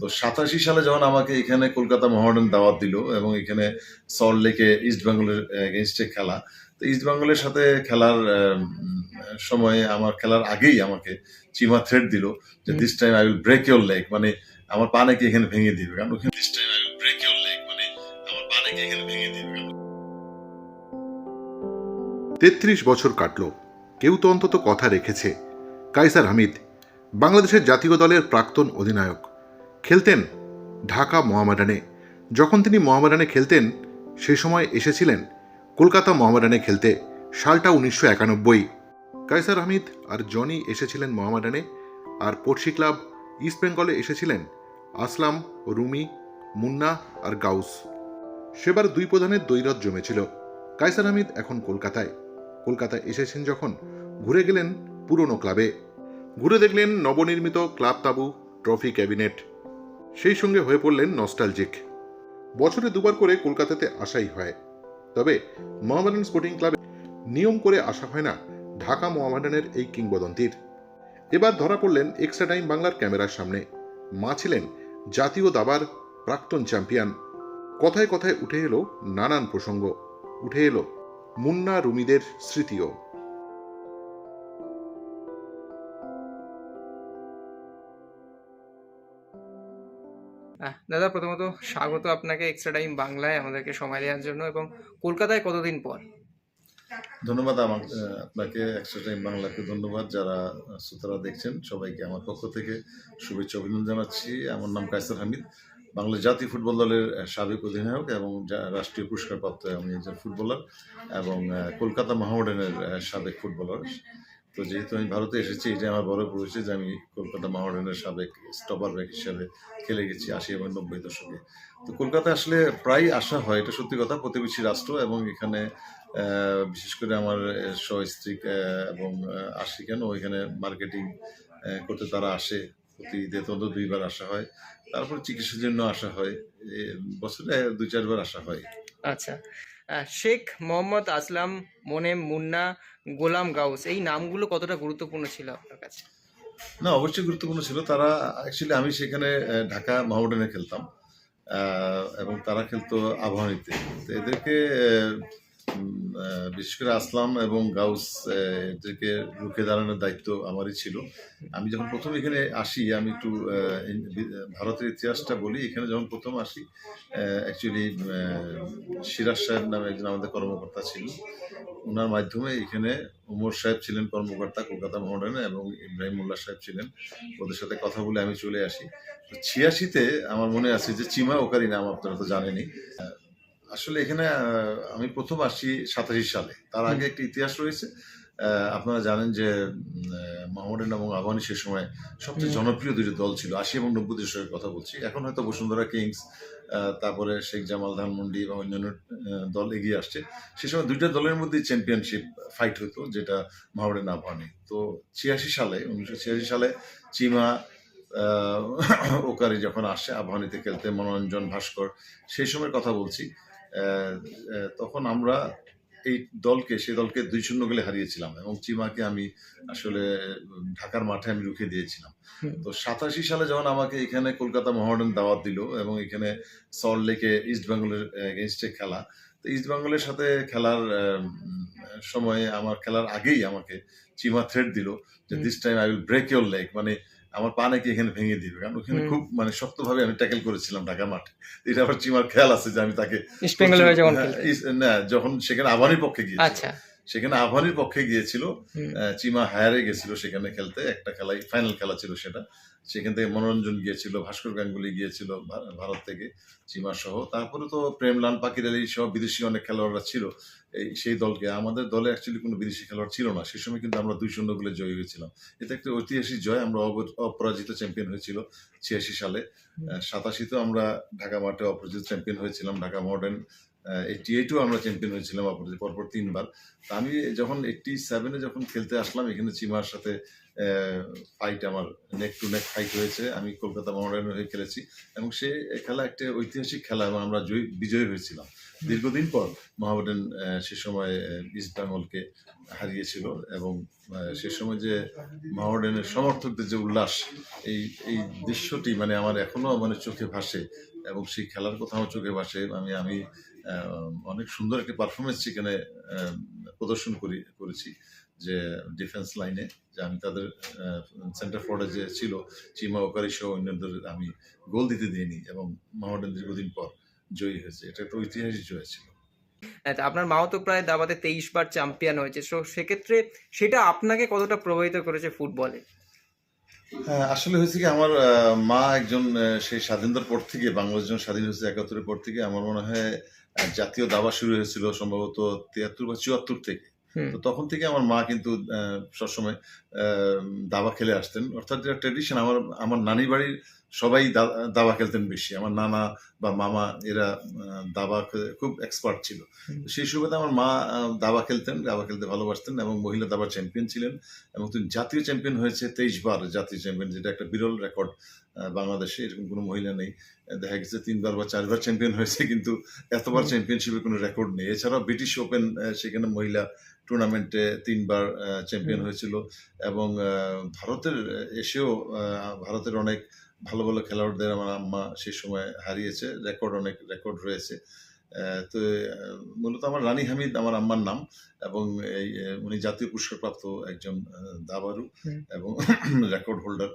তো সাতাশি সালে যখন আমাকে এখানে কলকাতা মহামেডান দাওয়াত দিল এবং এখানে সল্ট লেকে ইস্ট বেঙ্গলের এগেনস্টে খেলা তো ইস্ট বেঙ্গলের সাথে খেলার সময়ে আমার খেলার আগেই আমাকে চিমা থ্রেড দিল যে this time I will break your leg মানে আমার পা নাকি এখানে ভেঙে দিবে। কারণ ওখানে this time I will break your leg মানে আমার পা নাকি এখানে ভেঙে দিবে। তেত্রিশ বছর কাটল। কেউ তো অন্তত কথা রেখেছে। কাইসার হামিদ বাংলাদেশের জাতীয় দলের প্রাক্তন অধিনায়ক। খেলতেন ঢাকা মোহামেডানে। যখন তিনি মোহামেডানে খেলতেন সেই সময় এসেছিলেন কলকাতা মোহামেডানে খেলতে, সালটা উনিশশো একানব্বই। কাইসার হামিদ আর জনি এসেছিলেন মোহামেডানে আর পড়শি ক্লাব ইস্ট বেঙ্গলে এসেছিলেন আসলাম, রুমি, মুন্না আর গাউস। সেবার দুই প্রধানের দৈরত জমেছিল। কাইসার হামিদ এখন কলকাতায়। কলকাতায় এসেছেন যখন ঘুরে গেলেন পুরনো ক্লাবে। ঘুরে দেখলেন নবনির্মিত ক্লাব তাবু, ট্রফি ক্যাবিনেট সেই সঙ্গে হয়ে পড়লেন নস্টালজিক। বছরে দুবার করে কলকাতাতে আসাই হয়। তবে মোহামেডান স্পোর্টিং ক্লাবে নিয়ম করে আসা হয় না ঢাকা মোহামেডানের এই কিংবদন্তির। এবার ধরা পড়লেন এক্সট্রা টাইম বাংলার ক্যামেরার সামনে। মা ছিলেন জাতীয় দাবার প্রাক্তন চ্যাম্পিয়ন। কথায় কথায় উঠে এলো নানান প্রসঙ্গ। উঠে এলো মুন্না রুমিদের স্মৃতিও। দাদা, প্রথমত স্বাগত আপনাকে এক্সট্রা টাইম বাংলায় আমাদেরকে সময় দেওয়ার জন্য এবং কলকাতায় কতদিন পর? ধন্যবাদ আমার আপনাকে এক্সট্রা টাইম বাংলাকে ধন্যবাদ। যারা শ্রোতারা দেখছেন, সবাইকে আমার পক্ষ থেকে শুভেচ্ছা অভিনন্দন জানাচ্ছি। আমার নাম কায়সার হামিদ বাংলা জাতীয় ফুটবল দলের সাবেক অধিনায়ক এবং রাষ্ট্রীয় পুরস্কারপ্রাপ্ত আমি একজন ফুটবলার এবং কলকাতা মহামেডানের সাবেক ফুটবলার। তো যেহেতু আমি ভারতে এসেছি এটা আমার বড় পরিচয় যে আমি কলকাতা মহামেডানের সাবেক স্টপার ব্যাক হিসাবে খেলে গেছি আশি এবং নব্বই দশকে। তো কলকাতা আসলে প্রায় আসা হয়, এটা সত্যি কথা, প্রতিবেশী রাষ্ট্র এবং এখানে বিশেষ করে আমার সস্ত্রী এবং আসি কেন ওইখানে মার্কেটিং করতে তারা আসে। প্রতি ঈদে তো অন্তত দুইবার আসা হয়। তারপর চিকিৎসার জন্য আসা হয়। বছরে দুই চারবার আসা হয়। আচ্ছা। শেখ মোহাম্মদ আসলাম মোনেম মুন্না গোলাম গাউস, এই নামগুলো কতটা গুরুত্বপূর্ণ ছিল আপনার কাছে? না, অবশ্যই গুরুত্বপূর্ণ ছিল। তারা অ্যাকচুয়ালি আমি সেখানে ঢাকা মহামডানে খেলতাম এবং তারা খেলতো আবহানিতে। তো এদেরকে বিশেষ করে আসলাম এবং গাউস এদেরকে রুখে দাঁড়ানোর দায়িত্ব আমারই ছিল। আমি যখন প্রথম এখানে আসি, আমি একটু ভারতের ইতিহাসটা বলি, এখানে যখন প্রথম আসি অ্যাকচুয়ালি সিরাজ সাহেব নামে একজন আমাদের কর্মকর্তা ছিল ওনার মাধ্যমে এখানে উমর সাহেব ছিলেন কর্মকর্তা কলকাতা মহাডানে এবং ইব্রাহিম মোল্লা সাহেব ছিলেন। ওদের সাথে কথা বলে আমি চলে আসি। তো ছিয়াশিতে আমার মনে আছে যে চিমা ওকারি নাম আপনারা তো জানেনি আসলে এখানে আমি প্রথম আসি সাতাশি সালে। তার আগে একটা ইতিহাস রয়েছে। আপনারা জানেন যে মাহমুদান এবং আবানি সে সময় সবচেয়ে জনপ্রিয় দুটি দল ছিল আশি এবং নব্বই দশকের কথা বলছি। এখন হয়তো বসুন্ধরা কিংস তারপরে শেখ জামাল ধানমন্ডি এবং অন্যান্য দল এগিয়ে আসছে। সে সময় দুইটা দলের মধ্যে চ্যাম্পিয়নশিপ ফাইট হতো যেটা মাহমুদান আবানি তো ছিয়াশি সালে উনিশশো ছিয়াশি সালে চিমা ওকারি যখন আসে আবহানিতে খেলতে মনোরঞ্জন ভাস্কর সেই সময়ের কথা বলছি। তখন আমরা এই দলকে সেই দলকে দুই শূন্য গোলে হারিয়েছিলাম এবং চিমাকে আমি আসলে ঢাকার মাঠে আমি রুখে দিয়েছিলাম তো সাতাশি সালে যখন আমাকে এখানে কলকাতা মহামেডান দাওয়াত দিল এবং এখানে সল্ট লেকে ইস্ট বেঙ্গলের এগেনস্টে খেলা তো ইস্ট বেঙ্গলের সাথে খেলার সময়ে আমার খেলার আগেই আমাকে চিমা থ্রেড দিল যে। This time I will break your leg মানে আমার পা নাকি এখানে ভেঙে দিবে। কারণ ওখানে খুব মানে শক্ত ভাবে আমি ট্যাকেল করেছিলাম ঢাকা মাঠে। এটা আবার চিমার খেয়াল আছে যে আমি তাকে হয়ে না যখন সেখানে আবারই পক্ষে গিয়েছি আচ্ছা। সেখানে আবানির পক্ষে গিয়েছিল চিমা হায়ারে গেছিল সেখানে খেলতে একটা খেলাই ফাইনাল খেলা ছিল সেটা। সেখান থেকে মনোরঞ্জন গিয়েছিল ভাস্কর গাঙ্গুলি গিয়েছিল ভারত থেকে চিমা সহ। তারপরে তো প্রেমলাল পাকির আলী সহ বিদেশি অনেক খেলোয়াড়রা ছিল এই সেই দলকে। আমাদের দলে অ্যাকচুয়ালি কোনো বিদেশি খেলোয়াড় ছিল না। সেই সময় কিন্তু আমরা দুই শূন্য গোলে জয়ী হয়েছিলাম। এটা একটা ঐতিহাসিক জয়। আমরা অপরাজিত চ্যাম্পিয়ন হয়েছিল ছিয়াশি সালে। সাতাশিতেও আমরা ঢাকা মাঠে অপরাজিত চ্যাম্পিয়ন হয়েছিলাম ঢাকা মডার্ন এইটি এইটও আমরা চ্যাম্পিয়ন হয়েছিলাম অপরাজিত পরপর তিনবার। তা আমি যখন এইটটি সেভেনে যখন খেলতে আসলাম, এখানে চিমার সাথে ফাইট আমার নেক টু নেক ফাইট হয়েছে। আমি কলকাতা মহারানের হয়ে খেলেছি এবং সে খেলা একটা ঐতিহাসিক খেলা এবং আমরা জয়ী, বিজয়ী হয়েছিলাম। দীর্ঘদিন পর মহামেডান সে সময় ইস্ট বেঙ্গলকে হারিয়েছিল এবং সে সময় যে মহামেডানের সমর্থকদের যে উল্লাস, এই এই দৃশ্যটি মানে আমার এখনও মানে চোখে ভাসে। এবং সেই খেলার কথা আমার চোখে বাসে আমি আমি অনেক সুন্দর একটি পারফরমেন্স সেখানে প্রদর্শন করি করেছি যে ডিফেন্স লাইনে যে আমি তাদের সেন্টার ফরওয়ার্ডে যে ছিল চিমা ওকারি সহ অন্যদের আমি গোল দিতে দিইনি এবং মহামেডান দীর্ঘদিন পর জয়ী হয়েছে। এটা একটা ঐতিহাসিক জয় ছিল। হ্যাঁ, আপনার মাও তো প্রায় দাবাতে তেইশ বার চ্যাম্পিয়ন হয়েছে। সো সেক্ষেত্রে সেটা আপনাকে কতটা প্রভাবিত করেছে ফুটবলে আসলে হয়েছে কি আমার মা একজন সেই স্বাধীনতার পর থেকে বাংলাদেশ যখন স্বাধীন হয়েছে একাত্তরের পর থেকে আমার মনে হয় জাতীয় দাবা শুরু হয়েছিল সম্ভবত তিয়াত্তর বা চুয়াত্তর থেকে। তো তখন থেকে আমার মা কিন্তু সবসময় আহ, দাবা খেলে আসতেন। অর্থাৎ যেটা ট্রেডিশন আমার আমার নানি বাড়ির সবাই দাবা খেলতেন বেশি। আমার নানা বা মামা এরা দাবা খুব এক্সপার্ট ছিল। সেই সুবাদে আমার মা দাবা খেলতেন দাবা খেলতে ভালোবাসতেন এবং মহিলা দাবা চ্যাম্পিয়ন ছিলেন। এবং তিনি জাতীয় চ্যাম্পিয়ন হয়েছে তেইশ বার জাতীয় চ্যাম্পিয়ন যেটা একটা বিরল রেকর্ড বাংলাদেশে। এরকম কোনো মহিলা নেই। দেখা গেছে তিনবার বা চারবার চ্যাম্পিয়ন হয়েছে কিন্তু এতবার। চ্যাম্পিয়নশিপের কোনো রেকর্ড নেই। এছাড়াও ব্রিটিশ ওপেন সেখানে মহিলা টুর্নামেন্টে তিনবার চ্যাম্পিয়ন হয়েছিল। এবং ভারতের এসেও ভারতের অনেক ভালো ভালো খেলোয়াড়দের আমার আম্মা সেই সময় হারিয়েছে। রেকর্ড অনেক রেকর্ড রয়েছে। তো মূলত আমার রানী হামিদ আমার আম্মার নাম এবং এই উনি জাতীয় পুরস্কারপ্রাপ্ত একজন দাবারু এবং রেকর্ড হোল্ডার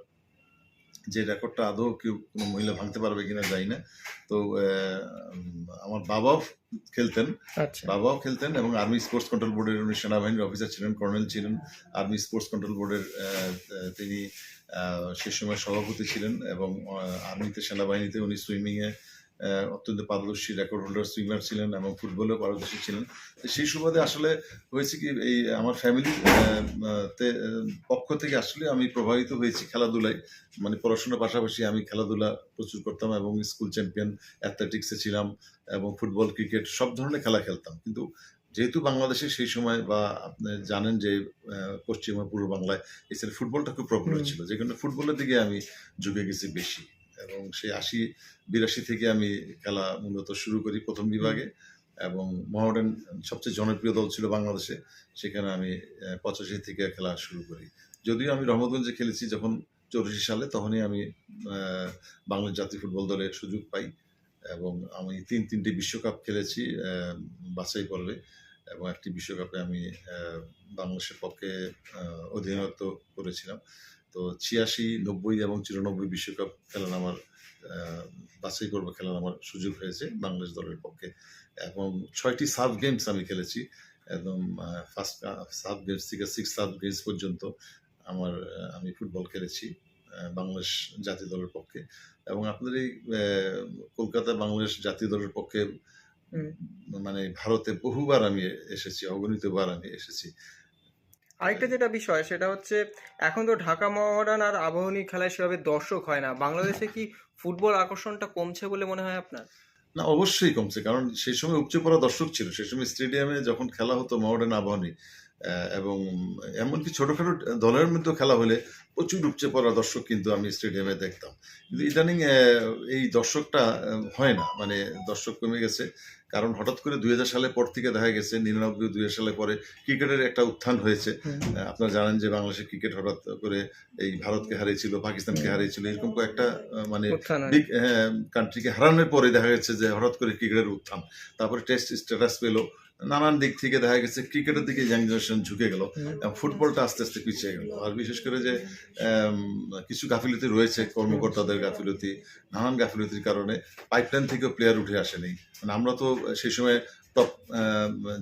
যে রেকর্ডটা আদৌ কেউ কোনো মহিলা ভাঙতে পারবে কিনা যাই না। তো আমার বাবাও খেলতেন। আচ্ছা। বাবাও খেলতেন এবং আর্মি স্পোর্টস কন্ট্রোল বোর্ডের উনি সেনাবাহিনীর অফিসার ছিলেন কর্নেল ছিলেন। আর্মি স্পোর্টস কন্ট্রোল বোর্ডের তিনি সে সময় সভাপতি ছিলেন এবং আর্মিতে সেনাবাহিনীতে উনি সুইমিংয়ে অত্যন্ত পারদর্শী রেকর্ড হোল্ডার সুইমার ছিলেন এবং ফুটবলেও পারদর্শী ছিলেন। তো সেই সুবাদে আসলে হয়েছে কি এই আমার ফ্যামিলির পক্ষ থেকে আসলে আমি প্রভাবিত হয়েছি খেলাধুলায়। মানে পড়াশোনার পাশাপাশি আমি খেলাধুলা প্রচুর করতাম এবং স্কুল চ্যাম্পিয়ন অ্যাথলেটিক্সে ছিলাম এবং ফুটবল ক্রিকেট সব ধরনের খেলা খেলতাম। কিন্তু যেহেতু বাংলাদেশে সেই সময় বা আপনি জানেন যে পশ্চিম পূর্ব বাংলায় এছাড়া ফুটবলটা খুব হুম। ছিল যে কারণে ফুটবলের দিকে আমি ঝুঁকে গেছি বেশি। এবং সেই আশি বিরাশি থেকে আমি খেলা মূলত শুরু করি প্রথম বিভাগে। এবং মহামেডান সবচেয়ে জনপ্রিয় দল ছিল বাংলাদেশে, সেখানে আমি পঁচাশি থেকে খেলা শুরু করি। যদিও আমি রহমতগঞ্জে খেলেছি যখন চৌরাশি সালে, তখনই আমি বাংলাদেশ জাতীয় ফুটবল দলে সুযোগ পাই। এবং আমি তিন, তিনটি বিশ্বকাপ খেলেছি বাছাই পর্বে। এবং একটি বিশ্বকাপে আমি বাংলাদেশের পক্ষে অধিনায়ত্ব করেছিলাম। তো ছিয়াশি নব্বই এবং চিরানব্বই বিশ্বকাপ খেলার আমার বাছাই পর্ব খেলার আমার সুযোগ হয়েছে বাংলাদেশ দলের পক্ষে। এবং ছয়টি সাব গেমস আমি খেলেছি। একদম ফার্স্ট সাব গেমস থেকে সিক্স সাব গেমস পর্যন্ত আমার আমি ফুটবল খেলেছি বাংলাদেশ জাতীয় দলের পক্ষে। এবং আপনাদের এই কলকাতা বাংলাদেশ জাতীয় দলের পক্ষে মানে ভারতে বহুবার আমি এসেছি অগণিতবার আমি এসেছি। আরেকটা যেটা বিষয়, সেটা হচ্ছে এখন তো ঢাকা মহারান আর আবাহনী খেলায় সেভাবে দর্শক হয় না। বাংলাদেশে কি ফুটবল আকর্ষণটা কমছে বলে মনে হয় আপনার? না, অবশ্যই কমছে, কারণ সেই সময় উপচে পড়া দর্শক ছিল। সেই সময় স্টেডিয়ামে যখন খেলা হতো মহারান আবাহনী এবং এমনকি ছোটখাটো দলের মধ্যে খেলা হলে প্রচুর উপচে পড়া দর্শক কিন্তু আমি স্টেডিয়ামে দেখতাম। কিন্তু ইদানিং এই দর্শকটা হয় না। মানে দর্শক কমে গেছে। কারণ হঠাৎ করে দুই হাজার সালে পর থেকে দেখা গেছে নিরানব্বই দুই সালে পরে ক্রিকেটের একটা উত্থান হয়েছে। আপনারা জানেন যে বাংলাদেশের ক্রিকেট হঠাৎ করে এই ভারতকে হারিয়েছিল পাকিস্তানকে হারিয়েছিল এরকম কয়েকটা মানে হয়। বিগ কান্ট্রিকে হারানোর পরে দেখা গেছে যে হঠাৎ করে ক্রিকেটের উত্থান। তারপরে টেস্ট স্ট্যাটাস পেল নানান দিক থেকে দেখা গেছে ক্রিকেটের দিকে ইয়াং জেনারেশন ঝুঁকে গেল এবং ফুটবলটা আস্তে আস্তে পিছিয়ে গেল। আর বিশেষ করে যে কিছু গাফিলতি রয়েছে কর্মকর্তাদের গাফিলতি নানান গাফিলতির কারণে পাইপলাইন থেকেও প্লেয়ার উঠে আসেনি। মানে আমরা তো সেই সময় টপ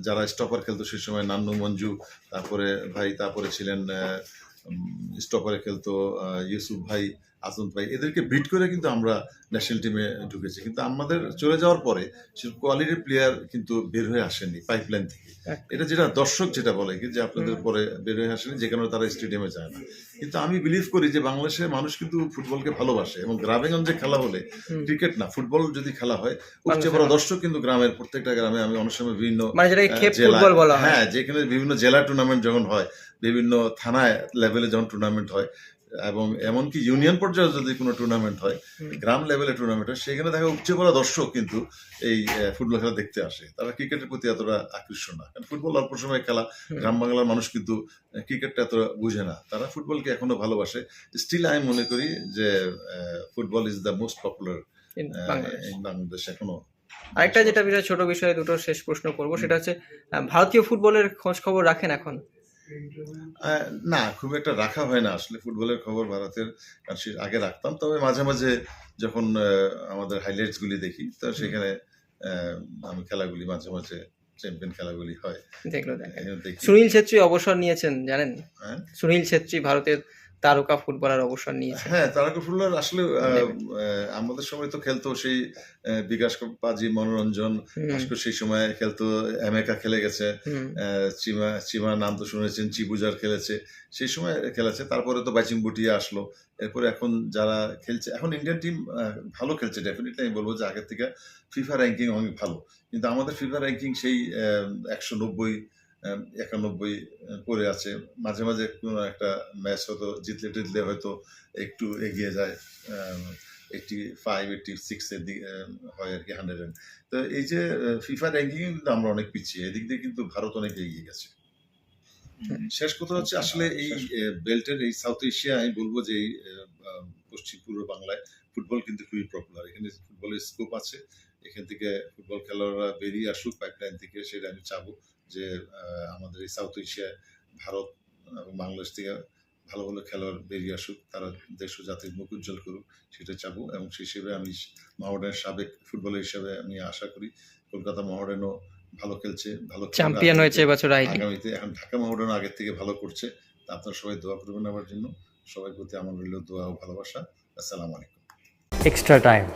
যারা স্টপার খেলতো সেই সময় নান্নু মঞ্জু তারপরে ভাই তারপরে ছিলেন স্টপারে খেলতো ইউসুফ ভাই আজমত ভাই এদেরকে বিট করে কিন্তু আমরা ন্যাশনাল টিমে ঢুকেছি। কিন্তু আমাদের চলে যাওয়ার পরে কোয়ালিটির প্লেয়ার কিন্তু বের হয়ে আসেনি পাইপলাইন থেকে। এটা যেটা দর্শক যেটা বলে কি যে আপনাদের পরে বের হয়ে আসেনি যে কারণে তারা স্টেডিয়ামে যায় না। কিন্তু আমি বিলিভ করি যে বাংলাদেশের মানুষ কিন্তু ফুটবলকে ভালোবাসে এবং গ্রামে গ্রামেগঞ্জে খেলা হলে ক্রিকেট না ফুটবল যদি খেলা হয় উপচে পড়া দর্শক কিন্তু গ্রামের প্রত্যেকটা গ্রামে আমি অনেক সময় বিভিন্ন মানে হয়। হ্যাঁ যেখানে বিভিন্ন জেলা টুর্নামেন্ট যখন হয় বিভিন্ন থানায় লেভেলে যখন টুর্নামেন্ট হয় এবং এমনকি ইউনিয়ন পর্যায়ে যদি কোনো টুর্নামেন্ট হয় গ্রাম লেভেলে টুর্নামেন্ট হয় সেখানে দেখা উপচে পড়া দর্শক কিন্তু এই ফুটবল খেলা দেখতে আসে। তারা ক্রিকেটের প্রতি এতটা আকৃষ্ট না। কারণ ফুটবল অল্প সময় খেলা গ্রাম বাংলার মানুষ কিন্তু ক্রিকেটটা এত বুঝে না। তারা ফুটবলকে এখনও ভালোবাসে। স্টিল আমি মনে করি যে football is the most popular Bangladesh এখনও। আরেকটা যেটা বিষয় ছোট বিষয়ে দুটো শেষ প্রশ্ন করব সেটা হচ্ছে ভারতীয় ফুটবলের খোঁজ খবর রাখেন এখন? না খুব একটা রাখা হয় না। আসলে ফুটবলের খবর ভারতের আগে রাখতাম। তবে মাঝে মাঝে যখন আমাদের হাইলাইটস গুলি দেখি তো সেখানে আমি খেলাগুলি মাঝে মাঝে চ্যাম্পিয়ন খেলাগুলি হয়। সুনীল ছেত্রী অবসর নিয়েছেন জানেন? হ্যাঁ? সুনীল ছেত্রী ভারতের তারকা ফুটবলার অবসর নিয়েছেন হ্যাঁ তারকা ফুটবলার আসলে আমাদের সময় তো খেলতো সেই বিকাশ পাজি মনোরঞ্জন সেই সময় খেলতো এমেকা খেলে গেছে চিমা চিমার নাম তো শুনেছেন চিবুজার খেলেছে সেই সময় খেলেছে তারপরে তো বাইচিং বুটিয়া আসলো এরপরে এখন যারা খেলছে এখন ইন্ডিয়ান টিম ভালো খেলছে ডেফিনেটলি আমি বলব যে আগের থেকে ফিফা র্যাঙ্কিং অনেক ভালো কিন্তু আমাদের ফিফা র্যাঙ্কিং সেই একশো নব্বই একানব্বই পড়ে আছে। মাঝে মাঝে কোনো একটা ম্যাচ হয়তো জিতলে টিতলে হয়তো একটু এগিয়ে যায় এইটটি ফাইভ এইটটি সিক্সের দিকে হয় আর কি হান্ড্রেড তো এই যে ফিফা র্যাঙ্কিং কিন্তু আমরা অনেক পিছিয়ে। এদিক দিয়ে কিন্তু ভারত অনেক এগিয়ে গেছে। শেষ কথা হচ্ছে আসলে এই বেল্টের এই সাউথ এশিয়া আমি বলব যে এই পশ্চিম পূর্ব বাংলায় ফুটবল কিন্তু খুবই পপুলার এখানে ফুটবলের স্কোপ আছে। এখান থেকে ফুটবল খেলোয়াড়রা বেরিয়ে আসুক পাইপলাইন থেকে সেটা আমি চাবো। যে আমাদের এই সাউথ এশিয়ায় ভারত এবং বাংলাদেশ থেকে ভালো ভালো খেলোয়াড় বেরিয়ে আসুক তারা দেশ ও জাতির মুখ উজ্জ্বল করুক সেটা চাবো এবং সেই হিসেবে আমি মহাডানের সাবেক ফুটবলার হিসেবে আমি আশা করি কলকাতা মহাডানও ভালো খেলছে ভালো চ্যাম্পিয়ন হয়েছে। এবছর আগামীতে এখন ঢাকা মহাডান আগের থেকে ভালো করছে তা আপনারা সবাই দোয়া করবেন আমার জন্য। সবাই প্রতি আমার রইল দোয়া ও ভালোবাসা। আসসালামু আলাইকুম। Extra time.